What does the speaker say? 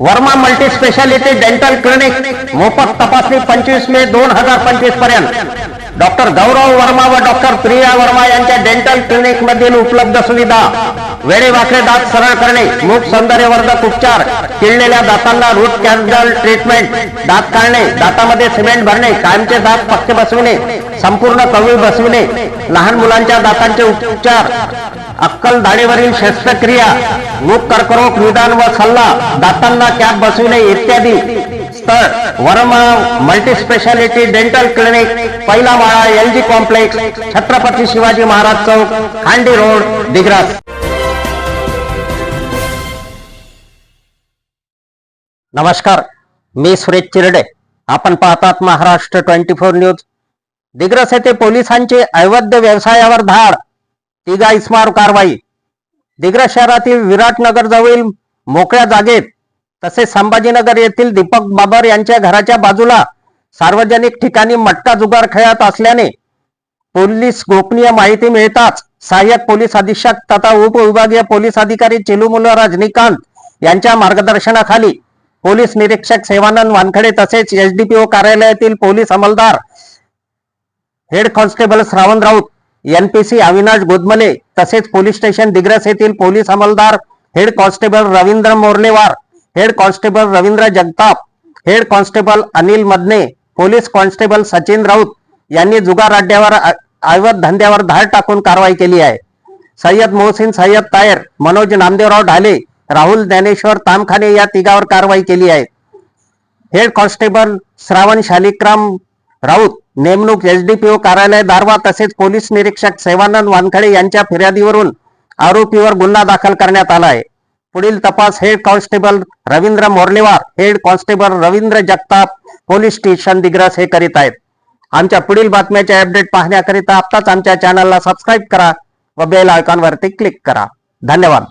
Verma multi speciality dental clinic मोफत तपासणी पंचवीस मे दोन हजार पंचवीसपर्यंत. डॉक्टर गौरव वर्मा व डॉक्टर प्रिया वर्मा यांच्या डेंटल क्लिनिक मधील उपलब्ध सुविधा. वेळेवाकडे दात सरळ करणे मुख सौंदर्यवर्धक उपचार किडलेल्या दातांना रूट कॅन्सल ट्रीटमेंट दात काढणे दातामध्ये सिमेंट भरणे कायमचे दात पक्के बसविणे संपूर्ण कवी बसविणे लहान मुलांच्या दातांचे उपचार. अक्कल दाढीवरील शस्त्रक्रिया मूक कर्करोग निदान व सल्ला दातांना कॅप बसविणे इत्यादी. स्थळ Verma multi speciality dental clinic पहिला माळा L G complex Chhatrapati Shivaji Maharaj chowk Khandi road Digras. नमस्कार मी सुरेश चिरडे. आपण पाहतात Maharashtra twenty four news. Digras येथे पोलिसांचे अवैध व्यवसायावर धाड. तिघा इस्मार कारवाई. दिग्रस शहरातील विराटनगर जवळील मोकळ्या जागेत तसेच संभाजीनगर येथील दीपक बाबर यांच्या घराच्या बाजूला सार्वजनिक ठिकाणी मटका जुगार खेळत असल्याने पोलीस गोपनीय माहिती मिळताच सहाय्यक पोलीस अधीक्षक तथा उपविभागीय पोलीस अधिकारी चिलुमुला रजनीकांत यांच्या मार्गदर्शनाखाली पोलीस निरीक्षक सेवानंद वानखडे तसेच एसडीपीओ कार्यालयातील police अंमलदार head constable Shravan Raut NPC Avinash Godmale तसेच पोलीस स्टेशन दिग्रस येथील police अंमलदार head constable Ravindra Morlewar head constable Ravindra Jagtap head constable Anil Madane police constable Sachin Raut यांनी जुगार अड्ड्यावर अ- धंद्यावर धाड टाकून कारवाई केली आहे. सय्यद मोहसिन सय्यद तायर मनोज नामदेवराव ढाले राहुल ज्ञानेश्वर तामखाने या तिघावर कारवाई केली आहे. हेड कॉन्स्टेबल श्रावण शालिक्राम राऊत नेमणूक एसडीपीओ कार्यालय दारवा तसेच पोलीस निरीक्षक सेवानंद वानखडे यांच्या फिर्यादीवरून आरोपीवर गुन्हा दाखल करण्यात आला आहे पुढील तपास head constable Ravindra Morlewar head constable Ravindra Jagtap police station Digras हे करीत आहेत. आमच्या पुढील बातम्याचे अपडेट पाहण्याकरिता आत्ताच आमच्या चॅनलला सबस्क्राईब करा व बेल आयकॉनवरती क्लिक करा. धन्यवाद.